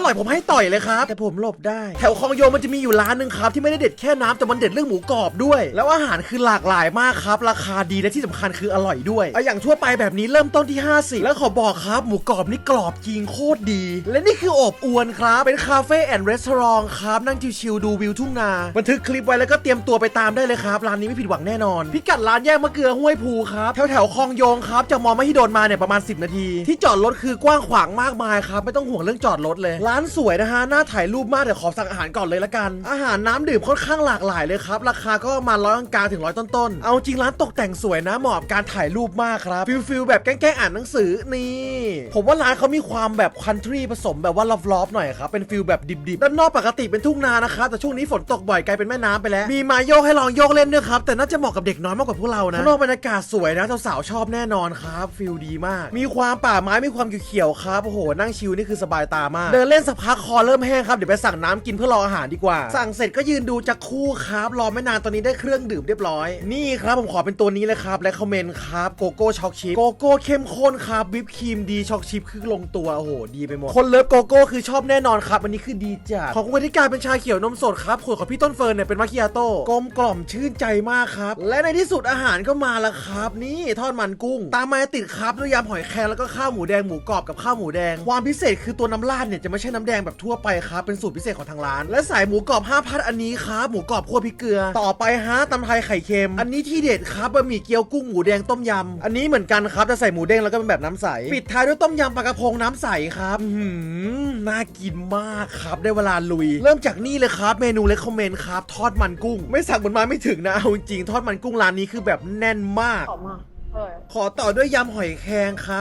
อร่อยผมให้ต่อยเลยครับ แต่ผมหลบได้ แถวคลองโยมมันจะมีอยู่ร้านหนึ่งครับที่ไม่ได้เด็ดแค่น้ำแต่มันเด็ดเรื่องหมูกรอบด้วย แล้วอาหารคือหลากหลายมากครับ ราคาดีและที่สำคัญคืออร่อยด้วยเอาอย่างทั่วไปแบบนี้เริ่มต้นที่ 50 แล้วขอบอกครับหมูกรอบนี่กรอบจริงโคตรดี และนี่คืออบอวนครับเป็นคาเฟ่แอนด์รีสอร์ทครับนั่งชิลๆดูวิวทุ่งนาบันทึกคลิปไว้แล้วก็เตรียมตัวไปตามได้เลยครับร้านนี้ไม่ผิดหวังแน่นอน พิกัดร้านแยกมะเกลือห้วยภูครับแถวแถวคลองโยงครับจากมอมหิดลมาเนี่ยประมาณ 10 นาที ที่จอดรถคือกว้างขวางมากมายครับไม่ต้องห่วงเรื่องจอดรถเลยร้านสวยนะฮะน่าถ่ายรูปมากเดี๋ยวขอสั่งอาหารก่อนเลยละกัน อาหารน้ำดื่มค่อนข้างหลากหลายเลยครับ ราคาก็มาร้อยกลางถึงร้อยต้นๆ เอาจริงร้านตกแต่งสวยนะเหมาะกับการถ่ายรูปมากครับฟิลฟิลแบบแกล้งอ่านหนังสือนี่ ผมว่าร้านเขามีความแบบคันทรีผสมแบบว่าลอฟๆหน่อยครับเป็นฟิลแบบดิบๆด้านนอกปกติเป็นทุ่งนานะครับแต่ช่วงนี้ฝนตกบ่อยกลายเป็นแม่น้ำไปแล้ว มีไมาโยกให้ลองโยกเล่นด้วยครับแต่น่าจะเหมาะกับเด็กน้อยมากกว่าพวกเรานะข้างนอกบรรยากาศสวยนะสาวๆชอบแน่นอนครับฟิลดีมาก มีความป่าไม้มีความเขียวๆครับโอ้โหนั่งชิลนี่คือสบายตามากเดินเล่นสักพักคอเริ่มแห้งครับ เดี๋ยวไปสั่งน้ำกินเพื่อรออาหารดีกว่า สั่งเสร็จก็ยืนดูจักคู่ครับ รอไม่นานตอนนี้ได้เครื่องดื่มเรียบร้อย นี่ครับผมขอเป็นตัวนี้เลยครับ และคอมเมนต์ครับ โกโก้ช็อกชิพ โกโก้เข้มข้นครับวิปครีมดีช็อกชิพคือลงตัว โอ้โห ดีไปหมด คนเลิฟโกโก้คือชอบแน่นอนครับ อันนี้คือดีจัด ของคุณวธิการเป็นชาเขียวนมสดครับขวดของพี่ต้นเฟิร์นเนี่ยเป็นมาคิอาโต้ กลมกล่อมชื่นใจมากครับ และในที่สุดอาหารก็มาแล้วครับ นี่ทอดมันกุ้ง ตามมาติดครับด้วยยำหอยแครงแล้วก็ข้าวหมูแดงหมูกรอบกับข้าวหมูแดง ความพิเศษคือตัวน้ำราดเนี่ยจะไม่ใช่น้ำแดงแบบทั่วไปครับเป็นสูตรพิเศษของทางร้าน และสายหมูกรอบ5พัดอันนี้ครับหมูกรอบคั่วพริกเกลือ ต่อไปฮะตำไทยไข่เค็ม อันนี้ที่เด็ดครับบะหมี่เกี๊ยวกุ้งหมูแดงต้มยำอันนี้เหมือนกันครับจะใส่หมูแดงแล้วก็เป็นแบบน้ำใสปิดท้ายด้วยต้มยำปลากระพงน้ำใสครับอื้อหือน่ากินมากครับได้เวลาลุย เริ่มจากนี่เลยครับ เมนูเลคคอมเมนต์ครับทอดมันกุ้ง ไม่สั่งบนมาไม่ถึงนะเอาจริงๆทอดมันกุ้งร้านนี้คือแบบแน่นมากหอมมากอร่อยขอต่อด้วยยำหอยแครงครับ